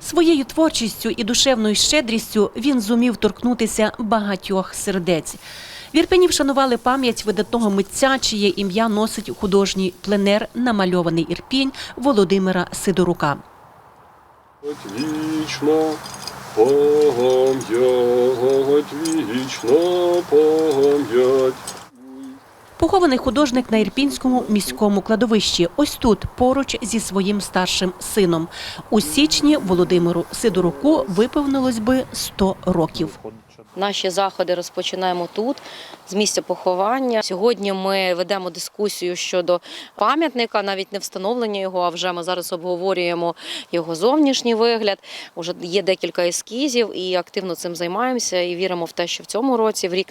Своєю творчістю і душевною щедрістю він зумів торкнутися багатьох сердець. В Ірпені вшанували пам'ять видатного митця, чиє ім'я носить художній пленер намальований Ірпінь Володимира Сидорука. Вічно пам'ять, вічно пам'ять. Похований художник на Ірпінському міському кладовищі. Ось тут, поруч зі своїм старшим сином. У січні Володимиру Сидоруку виповнилось би 100 років. Наші заходи розпочинаємо тут, з місця поховання. Сьогодні ми ведемо дискусію щодо пам'ятника, навіть не встановлення його, а вже ми зараз обговорюємо його зовнішній вигляд. Уже є декілька ескізів і активно цим займаємося. І віримо в те, що в цьому році, в рік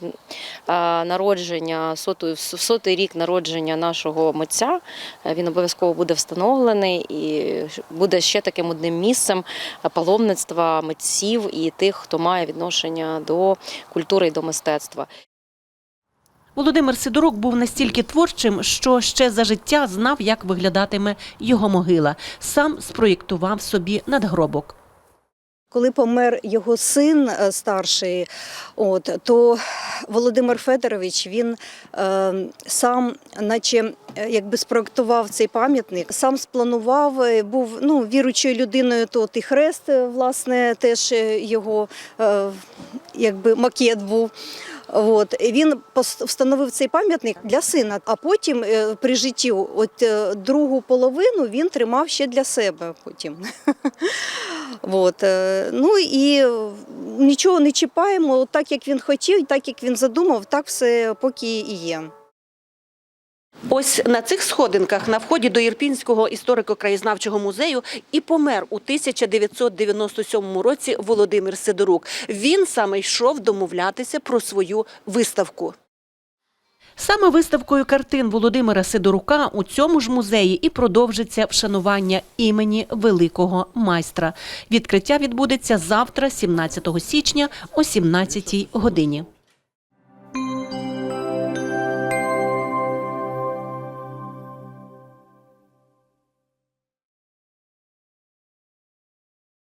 народження, в сотий рік народження нашого митця, е, він обов'язково буде встановлений і буде ще таким одним місцем паломництва митців і тих, хто має відношення до культури і до мистецтва. Володимир Сидорук був настільки творчим, що ще за життя знав, як виглядатиме його могила. Сам спроєктував собі надгробок. Коли помер його син е, старший, от, то Володимир Федорович він е, сам, наче е, якби спроектував цей пам'ятник, сам спланував, е, був ну, віручою людиною, то і хрест, власне, теж його е, якби макет був. От він встановив цей пам'ятник для сина, а потім при житті, от другу половину він тримав ще для себе. Потім От, е, ну і нічого не чіпаємо, так як він хотів, так як він задумав, так все поки і є. Ось на цих сходинках на вході до Ірпінського історико-краєзнавчого музею і помер у 1997 році Володимир Сидорук. Він саме йшов домовлятися про свою виставку. Саме виставкою картин Володимира Сидорука у цьому ж музеї і продовжиться вшанування імені великого майстра. Відкриття відбудеться завтра, 17 січня о 17 годині.